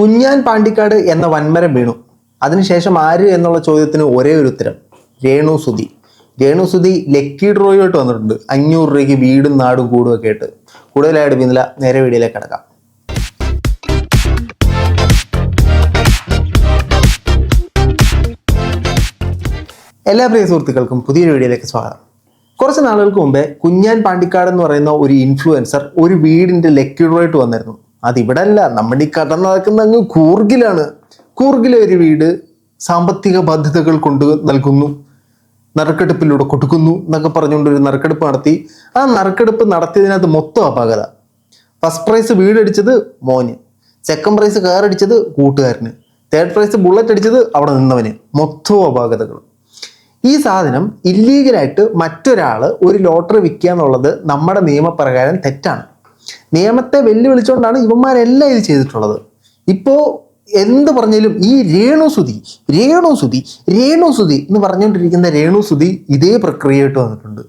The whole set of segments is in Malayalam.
കുഞ്ഞാൻ പാണ്ടിക്കാട് എന്ന വൻമരം വീണു. അതിനുശേഷം ആര് എന്നുള്ള ചോദ്യത്തിന് ഒരേ ഒരു ഉത്തരം രേണു സുധി. രേണു സുധി ലക്കി ഡ്രോയുമായിട്ട് വന്നിട്ടുണ്ട്. അഞ്ഞൂറ് രൂപയ്ക്ക് വീടും നാടും കൂടും ഒക്കെ ആയിട്ട്. കൂടുതലായിട്ട് പിന്നില നേരെ വീഡിയോയിലേക്ക് കിടക്കാം. എല്ലാ പ്രിയ സുഹൃത്തുക്കൾക്കും പുതിയൊരു വീഡിയോയിലേക്ക് സ്വാഗതം. കുറച്ച് നാളുകൾക്ക് മുമ്പേ കുഞ്ഞാൻ പാണ്ടിക്കാട് എന്ന് പറയുന്ന ഒരു ഇൻഫ്ലുവൻസർ ഒരു വീടിന്റെ ലക്കിഡറായിട്ട് വന്നിരുന്നു. അത് ഇവിടെ അല്ല നമ്മുടെ ഈ കട നടക്കുന്ന അങ്ങ് കൂർഗിലാണ്. കൂർഗിലെ ഒരു വീട് സാമ്പത്തിക ബാധ്യതകൾ കൊണ്ട് നൽകുന്നു. നറുക്കെടുപ്പിലൂടെ കൊടുക്കുന്നു എന്നൊക്കെ പറഞ്ഞുകൊണ്ട് ഒരു നറുക്കെടുപ്പ് നടത്തി. ആ നറുക്കെടുപ്പ് നടത്തിയതിനകത്ത് മൊത്തം അപാകത ഫസ്റ്റ് പ്രൈസ് വീടടിച്ചത് മോന്. സെക്കൻഡ് പ്രൈസ് കാർ അടിച്ചത് കൂട്ടുകാരന്. തേർഡ് പ്രൈസ് ബുള്ളറ്റ് അടിച്ചത് അവിടെ നിന്നവന്. മൊത്തം അപാകതകൾ ഈ സാധനം ഇല്ലീഗലായിട്ട് മറ്റൊരാൾ ഒരു ലോട്ടറി വിൽക്കുക എന്നുള്ളത് നമ്മുടെ നിയമപ്രകാരം തെറ്റാണ്. നിയമത്തെ വെല്ലുവിളിച്ചുകൊണ്ടാണ് ഇവന്മാരെല്ലാം ഇത് ചെയ്തിട്ടുള്ളത്. ഇപ്പോൾ എന്ത് പറഞ്ഞാലും ഈ രേണുസുതി രേണുസുതി രേണുസുതി എന്ന് പറഞ്ഞുകൊണ്ടിരിക്കുന്ന രേണുസുതി ഇതേ പ്രക്രിയയായിട്ട് വന്നിട്ടുണ്ട്.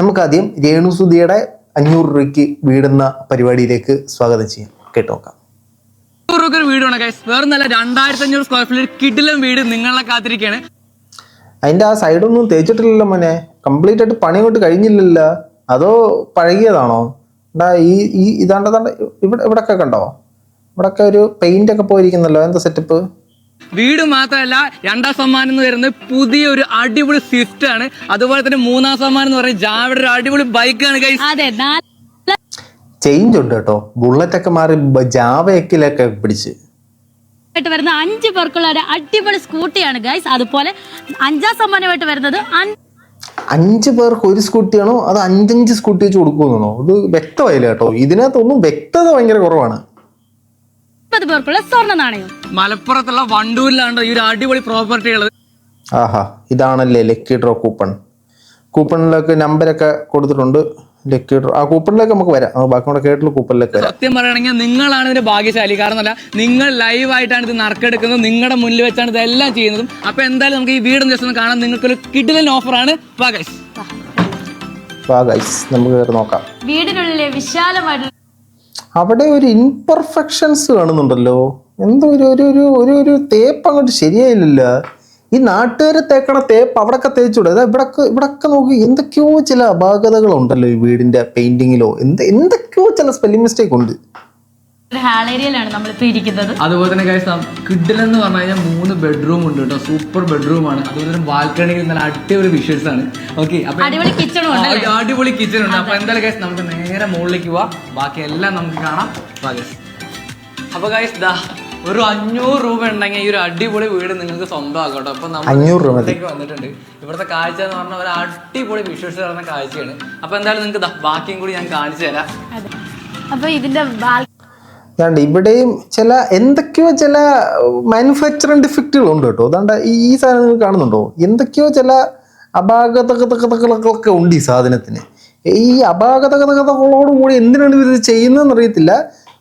നമുക്കാദ്യം രേണുസുതിയുടെ അഞ്ഞൂറ് രൂപയ്ക്ക് വീടുന്ന പരിപാടിയിലേക്ക് സ്വാഗതം ചെയ്യാം. കേട്ടോക്കാം ഒരു വീടാണ് വേറെ നല്ല രണ്ടായിരത്തി അഞ്ഞൂറ് സ്ക്വയർ ഫീറ്റ് കിടിലം വീട് നിങ്ങളെ കാത്തിരിക്കുകയാണ് അതിന്റെ ആ സൈഡൊന്നും തേച്ചിട്ടില്ലല്ലോ മോനെ. കംപ്ലീറ്റ് ആയിട്ട് പണി കൊണ്ട് കഴിഞ്ഞില്ലല്ലോ. അതോ പഴകിയതാണോ? ഈ ഈ ഇതാണ്ട് ഇതാണ്ട് ഇവിടെ ഇവിടൊക്കെ കണ്ടോ? ഇവിടൊക്കെ ഒരു പെയിന്റ് ഒക്കെ പോയിരിക്കുന്നല്ലോ എന്താ സെറ്റപ്പ് വീട് മാത്രമല്ല രണ്ടാം സമ്മാനം എന്ന് പറയുന്നത് പുതിയൊരു അടിപൊളി സ്വിഫ്റ്റ് ആണ്. അതുപോലെ തന്നെ മൂന്നാം സമ്മാനം എന്ന് പറയുന്നത് ജാവയുടെ ഒരു അടിപൊളി ബൈക്കാണ് ചേഞ്ച് ഉണ്ട് കേട്ടോ. ബുള്ളറ്റ് ഒക്കെ മാറി ജാവയൊക്കെ പിടിച്ച്. ആയിട്ട് വരുന്ന അഞ്ച് പേർക്കുള്ള ഒരു അടിപൊളി സ്കൂട്ടിയാണ് ഗൈസ് അതുപോലെ അഞ്ചാം സമ്മാനമായിട്ട് വരുന്നത് അഞ്ച് പേർക്ക് ഒരു സ്കൂട്ടിയാണോ? അത് അഞ്ചഞ്ച് സ്കൂട്ടി വെച്ച് കൊടുക്കുമെന്നാണോ? ഇത് വ്യക്തമായില്ല കേട്ടോ. ഇതിനകത്തൊന്നും വ്യക്തത ഭയങ്കര കുറവാണ്. പേർക്കുള്ള സ്വർണ നാണയം. മലപ്പുറത്തുള്ള വണ്ടൂരിലാണ്ട് ഈ ഒരു അടിപൊളി പ്രോപ്പർട്ടികൾ ആഹാ ഇതാണല്ലേ ലക്കി ഡ്രോ കൂപ്പൺ. കൂപ്പണിലൊക്കെ നമ്പരൊക്കെ കൊടുത്തിട്ടുണ്ട്. ലക്കി ആ കൂപ്പണിലേക്ക് നമുക്ക് വരാം. ബാക്കി കൂടെ കേട്ടില്ല കൂപ്പണിലേക്ക് വരാം. സത്യം പറയുകയാണെങ്കിൽ നിങ്ങളാണ് ഇതിന്റെ ഭാഗ്യശാലി കാരണം അല്ല നിങ്ങൾ ലൈവായിട്ടാണ് ഇത് നറുക്കെടുക്കുന്നത് നിങ്ങളുടെ മുന്നിൽ വെച്ചാണ് ഇതെല്ലാം ചെയ്യുന്നതും. അപ്പൊ എന്തായാലും നമുക്ക് ഈ വീടും ജസ്റ്റ് ഒന്ന് കാണാൻ നിങ്ങൾക്കൊരു കിടിലൻ ഓഫറാണ് ഗൈസ് വാ ഗൈസ് നമുക്ക് കയറി നോക്കാം. വീടിനുള്ളിലെ വിശാലമായിട്ടുള്ള അവിടെ ഒരു ഇൻപെർഫെക്ഷൻസ് കാണുന്നുണ്ടല്ലോ. എന്തോ ഒരു ഒരു ഒരു ഒരു ഒരു തേപ്പ് അങ്ങോട്ട് ശരിയായില്ലല്ലോ. ഈ നാട്ടുകാർ തേക്കണ തേപ്പ് അവിടൊക്കെ തേച്ചുവിടും. അതാ ഇവിടൊക്കെ ഇവിടൊക്കെ നോക്കി എന്തൊക്കെയോ ചില അപാകതകളുണ്ടല്ലോ ഈ വീടിന്റെ പെയിന്റിങ്ങിലോ എന്ത് എന്തൊക്കെയോ ചില സ്പെല്ലിംഗ് മിസ്റ്റേക്ക് ഉണ്ട്. ഹാൾ ഏരിയയിലാണ് നമ്മളിപ്പോ ഇരിക്കുന്നത്. അതുപോലെ തന്നെ കിഡിൽ എന്ന് പറഞ്ഞു കഴിഞ്ഞാൽ മൂന്ന് ബെഡ്റൂം ഉണ്ട് കേട്ടോ. സൂപ്പർ ബെഡ്റൂം ആണ്. അതുപോലെ തന്നെ ബാൽക്കണിയിൽ നല്ല അടിപൊളി വിഷ്വൽസ് ആണ്. ഓക്കെ അടിപൊളി കിച്ചണും ഉണ്ട് അടിപൊളി കിച്ചൺ ഉണ്ട്. അപ്പൊ എന്തായാലും ഗൈസ് നമുക്ക് നേരെ മുകളിലേക്ക് പോവാം. ബാക്കി എല്ലാം നമുക്ക് കാണാം. അപ്പൊ ഗൈസ് ദാ ഒരു അഞ്ഞൂറ് രൂപ ഉണ്ടെങ്കിൽ ഈ ഒരു അടിപൊളി വീട് നിങ്ങൾക്ക് സ്വന്തമാക്കാം കേട്ടോ. അപ്പൊ നമ്മൾ ഇവിടേക്ക് വന്നിട്ടുണ്ട്. ഇവിടുത്തെ കാഴ്ച എന്ന് പറഞ്ഞാൽ ഒരു അടിപൊളി വിശ്വസിച്ച് നടന്ന കാഴ്ചയാണ്. അപ്പൊ എന്തായാലും നിങ്ങൾക്ക് ദാ ബാക്കിയും കൂടി ഞാൻ കാണിച്ചു തരാം. അപ്പൊ ഇതിന്റെ അതാണ്ട് ഇവിടെയും ചില എന്തൊക്കെയോ ചില മാനുഫാക്ചറിങ് ഡിഫക്റ്റുകൾ ഉണ്ട് കേട്ടോ. അതാണ്ട് ഈ ഈ സാധനം നിങ്ങൾ കാണുന്നുണ്ടോ? എന്തൊക്കെയോ ചില അപാകതകളൊക്കെ ഉണ്ട് ഈ സാധനത്തിന്. ഈ അപാകതകളോടുകൂടി എന്തിനാണ് ഇവർ ഇത് ചെയ്യുന്നതെന്ന് അറിയത്തില്ല.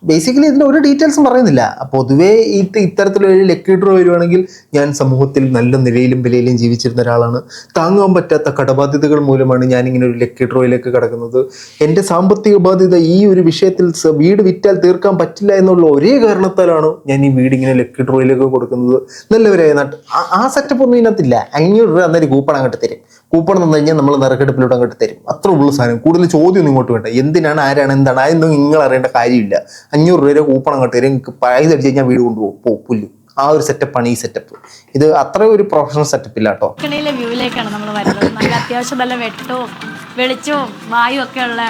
ബേസിക്കലി ഇതിന്റെ ഒരു ഡീറ്റെയിൽസും പറയുന്നില്ല. പൊതുവേ ഇത് ഇത്തരത്തിലൊരു ലക്കി ഡ്രോ വരുവാണെങ്കിൽ ഞാൻ സമൂഹത്തിൽ നല്ല നിലയിലും വിലയിലും ജീവിച്ചിരുന്ന ഒരാളാണ്. താങ്ങാൻ പറ്റാത്ത കടബാധ്യതകൾ മൂലമാണ് ഞാനിങ്ങനെ ഒരു ലക്കി ഡ്രോയിലേക്ക് കിടക്കുന്നത്. എന്റെ സാമ്പത്തിക ബാധ്യത ഈ ഒരു വിഷയത്തിൽ വീട് വിറ്റാൽ തീർക്കാൻ പറ്റില്ല എന്നുള്ള ഒരേ കാരണത്താലാണ് ഞാൻ ഈ വീട് ഇങ്ങനെ ലക്കി ഡ്രോയിലേക്ക് കൊടുക്കുന്നത്. നല്ലവരായ നാട്ട് ആ- സെറ്റപ്പ് ഒന്നും ഇതിനകത്തില്ല. അഞ്ഞൂറ് രൂപ അന്നേരം കൂപ്പൺ അങ്ങോട്ട് തരും. കൂപ്പൺ തന്നു കഴിഞ്ഞാൽ നമ്മൾ നറുക്കെടുപ്പിലൂടെ അങ്ങോട്ട് തരും. അത്ര ഉള്ള സാധനം. കൂടുതൽ ചോദ്യം ഇങ്ങോട്ട് വേണ്ട. എന്തിനാണ് ആരാണ് എന്താണ്? അതൊന്നും നിങ്ങൾ അറിയേണ്ട കാര്യമില്ല. അഞ്ഞൂറ് രൂപ കൂപ്പൺ അങ്ങോട്ട് തരും. പൈസ അടിച്ച് കഴിഞ്ഞാൽ വീട് കൊണ്ടുപോകും. പോ പുല്ല്. ആ ഒരു സെറ്റപ്പാണ് ഈ സെറ്റപ്പ് ഇത് അത്ര ഒരു പ്രൊഫഷണൽ സെറ്റപ്പ് ഇല്ല കേട്ടോ. വ്യൂവിലേക്കാണ് നമ്മൾ വരുന്നത്. നല്ല അത്യാവശ്യം നല്ല വെട്ടവും വെളിച്ചവും വായു ഒക്കെ ഉള്ള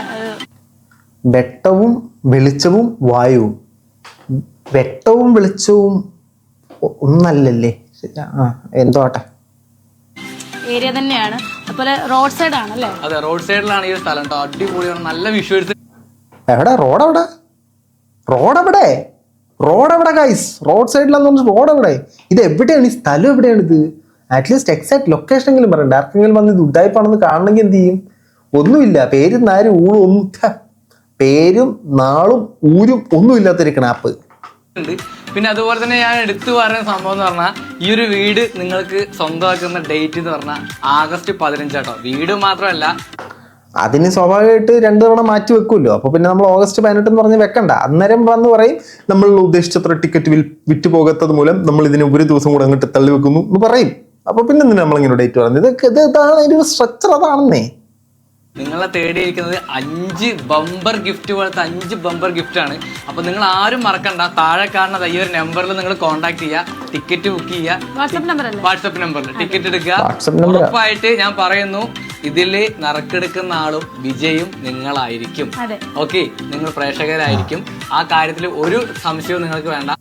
വെട്ടവും വെളിച്ചവും വായുവും. വെട്ടവും വെളിച്ചവും ഒന്നല്ലല്ലേ? ആ എന്തോ ആട്ടെ. ഏരിയ തന്നെയാണ്. അതുപോലെ റോഡ് സൈഡ് ആണ് അല്ലേ? അതെ റോഡ് സൈഡിലാണ് ഈ സ്ഥലം കേട്ടോ അടിപൊളിയാണ്. നല്ല വിഷ്വൽസ് എവിടെ? റോഡ് അവിടെ റോഡ് എവിടെ? റോഡ് എവിടെ ഗൈസ് റോഡ് സൈഡിലാന്ന് പറഞ്ഞാൽ റോഡ് എവിടെ? ഇത് എവിടെയാണ്? ഈ സ്ഥലം എവിടെയാണ് ഇത്? അറ്റ്ലീസ്റ്റ് എക്സാക്ട് ലൊക്കേഷൻ എങ്കിലും പറയണ്ട ആർക്കെങ്കിലും വന്ന് ഇത് ഉഡായിപ്പാണെന്ന് കാണണമെങ്കിൽ എന്ത് ചെയ്യും? ഒന്നുമില്ല. പേരും നാരും ഊളും ഒന്നും. പേരും നാളും ഊരും ഒന്നും ഇല്ലാത്തൊരു ക്നാപ്പ് ഉണ്ട്. പിന്നെ അതുപോലെ തന്നെ ഞാൻ എടുത്തു പറയുന്ന സംഭവം എന്ന് പറഞ്ഞാൽ ഈ ഒരു വീട് നിങ്ങൾക്ക് സ്വന്തമാക്കുന്ന ഡേറ്റ് എന്ന് പറഞ്ഞാൽ ആഗസ്റ്റ് പതിനഞ്ചാട്ടോ വീട് മാത്രമല്ല അതിന് സ്വാഭാവികമായിട്ട് രണ്ടു തവണ മാറ്റി വെക്കുമല്ലോ. അപ്പോൾ പിന്നെ നമ്മൾ ഓഗസ്റ്റ് പതിനെട്ട് എന്ന് പറഞ്ഞ് വെക്കണ്ട. അന്നേരം വന്ന് പറയും നമ്മൾ ഉദ്ദേശിച്ചത്ര ടിക്കറ്റ് വിറ്റ് പോകാത്തത് മൂലം നമ്മൾ ഇതിന് ഒരു ദിവസം കൂടെ അങ്ങോട്ട് തള്ളി വെക്കുന്നു എന്ന് പറയും. അപ്പോൾ പിന്നെ നമ്മൾ ഇങ്ങനെ ഡേറ്റ് പറഞ്ഞത്? ഇത് ഇതാണ് ഒരു സ്ട്രക്ചർ അതാണെന്നേ. നിങ്ങളെ തേടിയിരിക്കുന്നത് അഞ്ച് ബമ്പർ ഗിഫ്റ്റ് പോലത്തെ അഞ്ച് ബമ്പർ ഗിഫ്റ്റ് ആണ്. അപ്പൊ നിങ്ങൾ ആരും മറക്കണ്ട. താഴെ കാണുന്നത് ഈ ഒരു നമ്പറിൽ നിങ്ങൾ കോൺടാക്ട് ചെയ്യുക ടിക്കറ്റ് ബുക്ക് ചെയ്യുക വാട്സപ്പ് നമ്പർ അല്ലേ വാട്സപ്പ് നമ്പറിൽ ടിക്കറ്റ് എടുക്കുക. ഉറപ്പായിട്ട് ഞാൻ പറയുന്നു ഇതിൽ നറുക്കെടുക്കുന്ന ആളും വിജയും നിങ്ങളായിരിക്കും. അതെ. ഓക്കെ നിങ്ങൾ പ്രേക്ഷകരായിരിക്കും. ആ കാര്യത്തിൽ ഒരു സംശയവും നിങ്ങൾക്ക് വേണ്ട.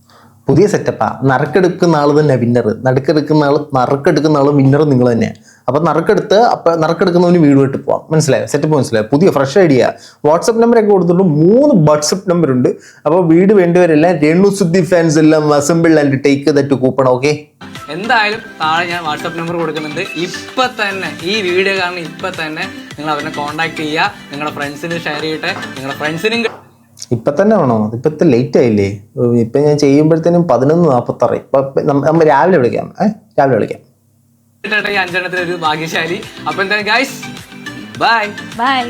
പുതിയ സെറ്റപ്പാ നറുക്കെടുക്കുന്ന ആൾ തന്നെ വിന്നർ നടുക്കെടുക്കുന്ന ആൾ നറുക്കെടുക്കുന്ന ആൾ വിന്നർ നിങ്ങൾ തന്നെ അപ്പൊ നറുക്കെടുത്ത് അപ്പൊ നറുക്കെടുക്കുന്നവന് വീട് വിട്ട് പോവാം. മനസ്സിലായോ? സെറ്റപ്പ് മനസ്സിലായോ? പുതിയ ഫ്രഷ് ഐഡിയ വാട്സപ്പ് നമ്പർ ഒക്കെ കൊടുത്തിട്ടുണ്ട് മൂന്ന് വാട്സപ്പ് നമ്പർ ഉണ്ട്. അപ്പോൾ വീട് വേണ്ടിവരെല്ലാം രേണു സുദ്ധി ഫാൻസ് എല്ലാം assemble and take that coupon okay എന്തായാലും താഴെ ഞാൻ വാട്സപ്പ് നമ്പർ കൊടുക്കുന്നുണ്ട്. ഇപ്പൊ തന്നെ ഈ വീഡിയോ കാണുന്ന ഇപ്പൊ തന്നെ നിങ്ങൾ അവരെ കോൺടാക്ട് ചെയ്യുക. നിങ്ങളുടെ ഫ്രണ്ട്സിന് ഷെയർ ചെയ്യട്ടെ. നിങ്ങളുടെ ഫ്രണ്ട്സിനും ഇപ്പൊ തന്നെ വേണോ? ഇപ്പത്തെ ലേറ്റ് ആയില്ലേ? ഇപ്പൊ ഞാൻ ചെയ്യുമ്പോഴത്തേനും പതിനൊന്ന് നാൽപ്പത്താറ് ഇപ്പൊ നമ്മ- നമ്മ രാവിലെ വിളിക്കാം. ഏഹ് രാവിലെ വിളിക്കാം. കിട്ടട്ടെ ഈ അഞ്ചെണ്ണത്തിൽ ഒരു ഭാഗ്യശാലി. അപ്പൊ എന്തായാലും guys bye bye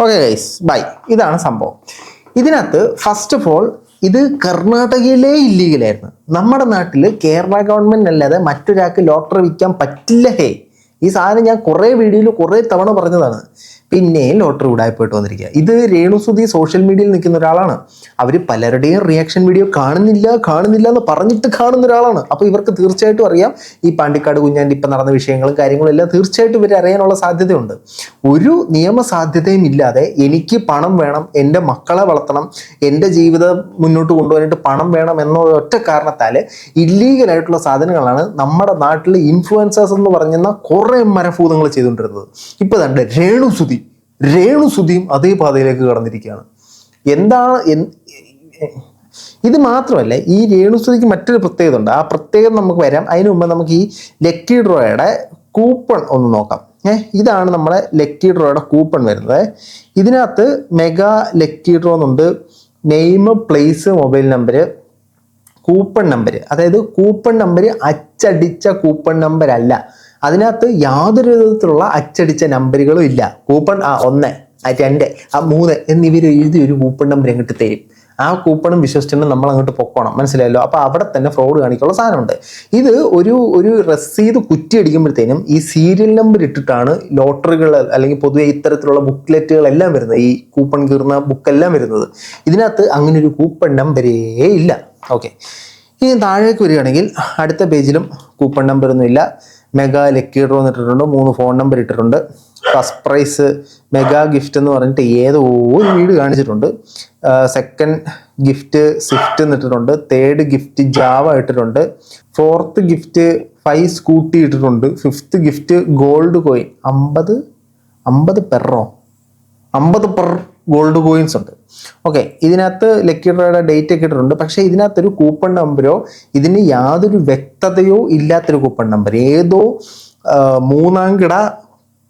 okay guys bye ഇതാണ് സംഭവം. ഇതിനകത്ത് ഫസ്റ്റ് ഓഫ് ഓൾ ഇത് കർണാടകയിലെ ഇല്ലീഗലായിരുന്നു നമ്മുടെ നാട്ടിൽ കേരള ഗവൺമെന്റ് അല്ലാതെ മറ്റൊരാൾക്ക് ലോട്ടറി വിൽക്കാൻ പറ്റില്ല ഹേ. ഈ സാധനം ഞാൻ കുറേ വീഡിയോയിൽ കുറേ തവണ പറഞ്ഞതാണ്. പിന്നെ ലോട്ടറി ഉടായ്പോയിട്ട് വന്നിരിക്കുക. ഇത് രേണുസുതി സോഷ്യൽ മീഡിയയിൽ നിൽക്കുന്ന ഒരാളാണ്. അവർ പലരുടെയും റിയാക്ഷൻ വീഡിയോ കാണുന്നില്ല കാണുന്നില്ല എന്ന് പറഞ്ഞിട്ട് കാണുന്ന ഒരാളാണ്. അപ്പോൾ ഇവർക്ക് തീർച്ചയായിട്ടും അറിയാം. ഈ പാണ്ടിക്കാട് കുഞ്ഞാന്റെ ഇപ്പം നടന്ന വിഷയങ്ങളും കാര്യങ്ങളും എല്ലാം തീർച്ചയായിട്ടും ഇവർ അറിയാനുള്ള സാധ്യതയുണ്ട്. ഒരു നിയമ സാധ്യതയും ഇല്ലാതെ എനിക്ക് പണം വേണം എന്റെ മക്കളെ വളർത്തണം എന്റെ ജീവിതം മുന്നോട്ട് കൊണ്ടുപോകാനായിട്ട് പണം വേണം എന്ന ഒറ്റ കാരണത്താൽ ഇല്ലീഗലായിട്ടുള്ള സാധനങ്ങളാണ് നമ്മുടെ നാട്ടിലെ ഇൻഫ്ലുവൻസേഴ്സ് എന്ന് പറയുന്ന കുറേ മരഭൂതങ്ങൾ ചെയ്തുകൊണ്ടിരുന്നത്. ഇപ്പോൾ തന്നെ രേണുസുതി രേണുസുതിയും അതേ പാതയിലേക്ക് കടന്നിരിക്കുകയാണ്. എന്താണ് ഇത് മാത്രമല്ല ഈ രേണുസുതിക്ക് മറ്റൊരു പ്രത്യേകത ഉണ്ട് ആ പ്രത്യേകത നമുക്ക് വരാം. അതിനു മുമ്പ് നമുക്ക് ഈ ലക്കി ഡ്രോയുടെ കൂപ്പൺ ഒന്ന് നോക്കാം. ഏഹ് ഇതാണ് നമ്മുടെ ലക്കി ഡ്രോയുടെ കൂപ്പൺ വരുന്നത്. ഇതിനകത്ത് മെഗാ ലക്കി ഡ്രോ എന്നുണ്ട്. Name place mobile number coupon number അതായത് കൂപ്പൺ നമ്പർ അച്ചടിച്ച കൂപ്പൺ നമ്പർ അല്ല അതിനകത്ത് യാതൊരു വിധത്തിലുള്ള അച്ചടിച്ച നമ്പറുകളും ഇല്ല. കൂപ്പൺ ആ ഒന്ന് രണ്ട് ആ മൂന്ന് എന്നിവർ എഴുതി ഒരു കൂപ്പൺ നമ്പർ അങ്ങോട്ട് തരും. ആ കൂപ്പണും വിശ്വസിച്ചിട്ട് നമ്മൾ അങ്ങോട്ട് പൊക്കോണം. മനസ്സിലായല്ലോ? അപ്പോൾ അവിടെ തന്നെ ഫ്രോഡ് കാണിക്കാനുള്ള സാധനമുണ്ട്. ഇത് ഒരു ഒരു റസീത് കുറ്റി അടിക്കുമ്പോഴത്തേനും ഈ സീരിയൽ നമ്പർ ഇട്ടിട്ടാണ് ലോട്ടറികൾ അല്ലെങ്കിൽ പൊതുവെ ഇത്തരത്തിലുള്ള ബുക്ക്ലെറ്റുകളെല്ലാം വരുന്നത്. ഈ കൂപ്പൺ കീറുന്ന ബുക്കെല്ലാം വരുന്നത്. ഇതിനകത്ത് അങ്ങനെ ഒരു കൂപ്പൺ നമ്പരേ ഇല്ല. ഓക്കെ ഇനി താഴേക്ക് വരികയാണെങ്കിൽ അടുത്ത പേജിലും കൂപ്പൺ നമ്പർ ഒന്നും ഇല്ല. മെഗാ ലക്കി ഡ്രോ മൂന്ന് ഫോൺ നമ്പർ ഇട്ടിട്ടുണ്ട്. ഫസ്റ്റ് പ്രൈസ് മെഗാ ഗിഫ്റ്റ് എന്ന് പറഞ്ഞിട്ട് ഏതോ ഒരു വീട് കാണിച്ചിട്ടുണ്ട്. സെക്കൻഡ് ഗിഫ്റ്റ് സ്വിഫ്റ്റ് ഇട്ടിട്ടുണ്ട് തേർഡ് ഗിഫ്റ്റ് ജാവ ഇട്ടിട്ടുണ്ട് ഫോർത്ത് ഗിഫ്റ്റ് ഫൈവ് സ്കൂട്ടി ഇട്ടിട്ടുണ്ട് ഫിഫ്ത്ത് ഗിഫ്റ്റ് ഗോൾഡ് കോയിൻ അമ്പത് അമ്പത് പെറോ അമ്പത് പെർ ഗോൾഡ് കോയിൻസ് ഉണ്ട്. ഓക്കെ ഇതിനകത്ത് ലക്കി ഡ്രോയുടെ ഡേറ്റ് ഒക്കെ ഇട്ടിട്ടുണ്ട്. പക്ഷേ ഇതിനകത്തൊരു കൂപ്പൺ നമ്പരോ ഇതിന് യാതൊരു വ്യക്തതയോ ഇല്ലാത്തൊരു കൂപ്പൺ നമ്പർ ഏതോ മൂന്നാം കിട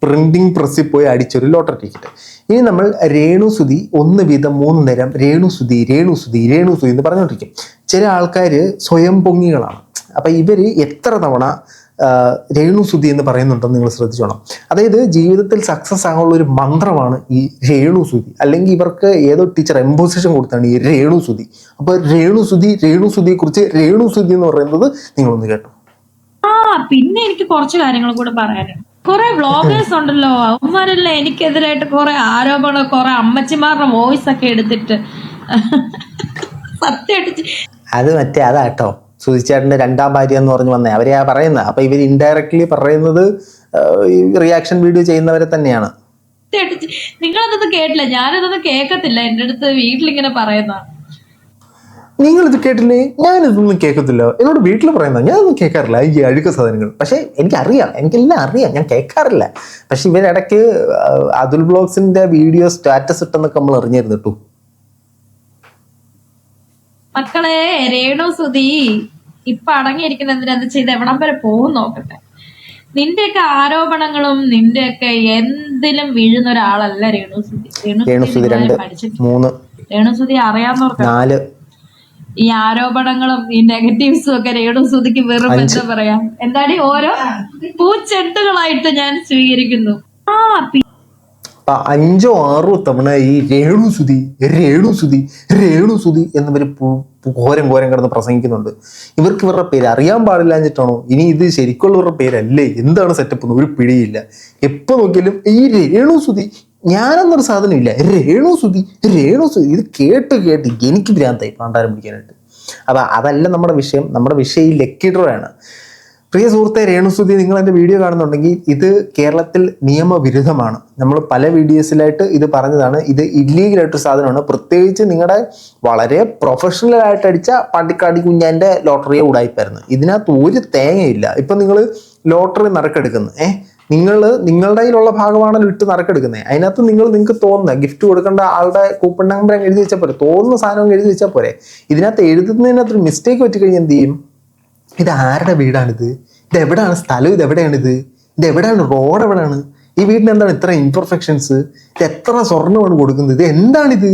പ്രിന്റിംഗ് പ്രസ്സിൽ പോയി അടിച്ചൊരു ലോട്ടറി ടിക്കറ്റ് ഇനി നമ്മൾ രേണുസുതി ഒന്ന് വീതം മൂന്ന് നേരം രേണുസുതി രേണുസുതി രേണുസുതി എന്ന് പറഞ്ഞുകൊണ്ടിരിക്കും. ചില ആൾക്കാർ സ്വയം പൊങ്ങികളാണ്. അപ്പം ഇവർ എത്ര തവണ ആ, രേണുസുതി എന്ന് പറയുന്നുണ്ടെന്ന് നിങ്ങൾ ശ്രദ്ധിച്ചോണം. അതായത് ജീവിതത്തിൽ സക്സസ് ആകാനുള്ള ഒരു മന്ത്രമാണ് ഈ രേണു സുതി അല്ലെങ്കിൽ ഇവർക്ക് ഏതോ ടീച്ചർ എംപോസിഷൻ കൊടുത്താണ് ഈ രേണു രേണുസുതി അപ്പോൾ രേണുസുതി രേണുസുതിയെ കുറിച്ച് രേണു സുതി എന്ന് പറയുന്നത് നിങ്ങളൊന്ന് കേട്ടോ. ആ പിന്നെ എനിക്ക് കുറച്ച് കാര്യങ്ങൾ കൂടെ പറയാനുണ്ട്. കുറെ വ്ളോഗേഴ്സ് ഉണ്ടല്ലോ. അവന്മാരെല്ലാം എനിക്കെതിരായിട്ട് കുറെ ആരോപണം കുറെ അമ്മച്ചിമാരുടെ വോയിസ് ഒക്കെ എടുത്തിട്ട്. സത്യമായിട്ട് അത് മറ്റേ അതാട്ടോ സുധിച്ചേട്ടന്റെ രണ്ടാം ഭാര്യ എന്ന് പറഞ്ഞു വന്നേ. അവരെയാ പറയുന്നത് അപ്പോൾ ഇവർ ഇൻഡയറക്ട്ലി പറയുന്നത് റിയാക്ഷൻ വീഡിയോ ചെയ്യുന്നവരെ തന്നെയാണ്. നിങ്ങളതൊന്നും കേട്ടില്ല. ഞാനിതൊന്നും കേൾക്കത്തില്ല എന്റെ അടുത്ത് വീട്ടിലിങ്ങനെ പറയുന്നതാണ് നിങ്ങളിത് കേട്ടില്ലേ? ഞാനിതൊന്നും കേൾക്കത്തില്ല എന്നോട് വീട്ടിൽ പറയുന്നത്. ഞാനൊന്നും കേൾക്കാറില്ല ഈ അഴുക്ക സാധനങ്ങൾ. പക്ഷേ എനിക്കറിയാം. എനിക്കെല്ലാം അറിയാം. ഞാൻ കേൾക്കാറില്ല പക്ഷെ ഇവരിടയ്ക്ക് അതുൽ ബ്ലോഗ്സിന്റെ വീഡിയോ സ്റ്റാറ്റസ് ഇട്ടെന്നൊക്കെ നമ്മൾ അറിഞ്ഞിരുന്നു കേട്ടോ. മക്കളെ രേണു സുധി ഇപ്പൊ അടങ്ങിയിരിക്കുന്ന എന്തിനാന്ന് ചെയ്ത് എവിടം വരെ പോകും നോക്കട്ടെ. നിന്റെയൊക്കെ ആരോപണങ്ങളും നിന്റെയൊക്കെ എന്തിലും വീഴുന്ന ഒരാളല്ല രേണു സുധി. രേണുസുതി രണ്ട് പഠിച്ചിട്ടുണ്ട് മൂന്ന് രേണു സുധി അറിയാവുന്നവർക്ക് നാല്. ഈ ആരോപണങ്ങളും ഈ നെഗറ്റീവ്സും ഒക്കെ രേണു സുധിക്ക് വെറും എന്താ പറയാ? എന്താടി ഓരോ പൂച്ചെട്ടുകളായിട്ട് ഞാൻ സ്വീകരിക്കുന്നു. ആ അഞ്ചോ ആറോ തവണ ഈ രേണു സുതി രേണു സുതി രേണു സുതി എന്നിവർ ഘോരം ഘോരം കിടന്ന് പ്രസംഗിക്കുന്നുണ്ട്. ഇവർക്ക് ഇവരുടെ പേര് അറിയാൻ പാടില്ല എന്നിട്ടാണോ? ഇനി ഇത് ശരിക്കുള്ളവരുടെ പേരല്ലേ? എന്താണ് സെറ്റപ്പ് എന്ന് ഒരു പിടിയില്ല. എപ്പോ നോക്കിയാലും ഈ രേണു സുതി ഞാനെന്നൊരു സാധനമില്ല രേണു സുതി രേണു സുതി ഇത് കേട്ട് കേട്ട് എനിക്ക് ഭ്രാന്തായി. പാണ്ടാരം പിടിക്കാനായിട്ട്. അപ്പം അതല്ല നമ്മുടെ വിഷയം. നമ്മുടെ വിഷയം ഈ ലക്കി ഡ്രോ ആണ്. പ്രിയ സുഹൃത്തെ രേണുസുതി നിങ്ങൾ എന്റെ വീഡിയോ കാണുന്നുണ്ടെങ്കിൽ ഇത് കേരളത്തിൽ നിയമവിരുദ്ധമാണ്. നമ്മൾ പല വീഡിയോസിലായിട്ട് ഇത് പറഞ്ഞതാണ്. ഇത് ഇല്ലീഗലായിട്ടൊരു സാധനമാണ്. പ്രത്യേകിച്ച് നിങ്ങളുടെ വളരെ പ്രൊഫഷണൽ ആയിട്ട് അടിച്ച പാണ്ടിക്കാടി കുഞ്ഞാന്റെ ലോട്ടറിയെ ഉടായിപ്പായിരുന്നു. ഇതിനകത്ത് ഒരു തേങ്ങയില്ല. ഇപ്പം നിങ്ങൾ ലോട്ടറി നറുക്കെടുക്കുന്നു. ഏഹ് നിങ്ങൾ നിങ്ങളുടെ കയ്യിലുള്ള ഭാഗമാണല്ലോ ഇട്ട് നറുക്കെടുക്കുന്നത്. അതിനകത്ത് നിങ്ങൾ നിങ്ങൾക്ക് തോന്നുന്ന ഗിഫ്റ്റ് കൊടുക്കേണ്ട ആളുടെ കൂപ്പൺ നമ്പർ എഴുതി വെച്ചാൽ പോരെ. തോന്നുന്ന സാധനം എഴുതി വെച്ചാൽ പോരെ. ഇതിനകത്ത് എഴുതുന്നതിനകത്ത് ഒരു മിസ്റ്റേക്ക് പറ്റിക്കഴിഞ്ഞാൽ എന്ത് ചെയ്യും? ഇത് ആരുടെ വീടാണിത്? ഇത് എവിടെയാണ് സ്ഥലം? ഇത് എവിടെയാണിത്? ഇത് എവിടെയാണ് റോഡ് എവിടെയാണ്? ഈ വീടിന് എന്താണ് ഇത്ര ഇൻപെർഫെക്ഷൻസ് ഇത് എത്ര സ്വർണമാണ് കൊടുക്കുന്നത്? ഇത് എന്താണിത്?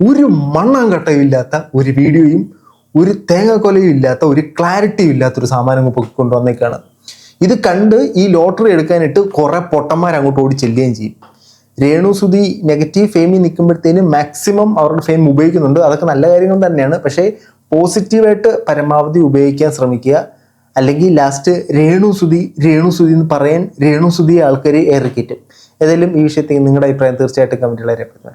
ഒരു മണ്ണാങ്കട്ടയും ഇല്ലാത്ത ഒരു വീഡിയോയും ഒരു തേങ്ങക്കൊലയും ഇല്ലാത്ത ഒരു ക്ലാരിറ്റിയും ഇല്ലാത്ത ഒരു സാമാനം കൊണ്ടുവന്നേക്കാണ്. വന്നേക്കാണ് ഇത് കണ്ട് ഈ ലോട്ടറി എടുക്കാനായിട്ട് കുറെ പൊട്ടന്മാർ അങ്ങോട്ട് ഓടി ചെല്ലുകയും ചെയ്യും. രേണു സുധി നെഗറ്റീവ് ഫെയിമിൽ നിൽക്കുമ്പോഴത്തേനും മാക്സിമം അവരുടെ ഫെയിം ഉപയോഗിക്കുന്നുണ്ട്. അതൊക്കെ നല്ല കാര്യങ്ങൾ തന്നെയാണ്. പക്ഷേ പോസിറ്റീവായിട്ട് പരമാവധി ഉപയോഗിക്കാൻ ശ്രമിക്കുക. അല്ലെങ്കിൽ ലാസ്റ്റ് രേണു സുതി രേണു സുതി എന്ന് പറയാൻ രേണു സുതി ആൾക്കാർ കിട്ടും ഏതായാലും ഈ വിഷയത്തിൽ നിങ്ങളുടെ അഭിപ്രായം തീർച്ചയായിട്ടും കമന്റുകളെ രേഖപ്പെടുത്താൻ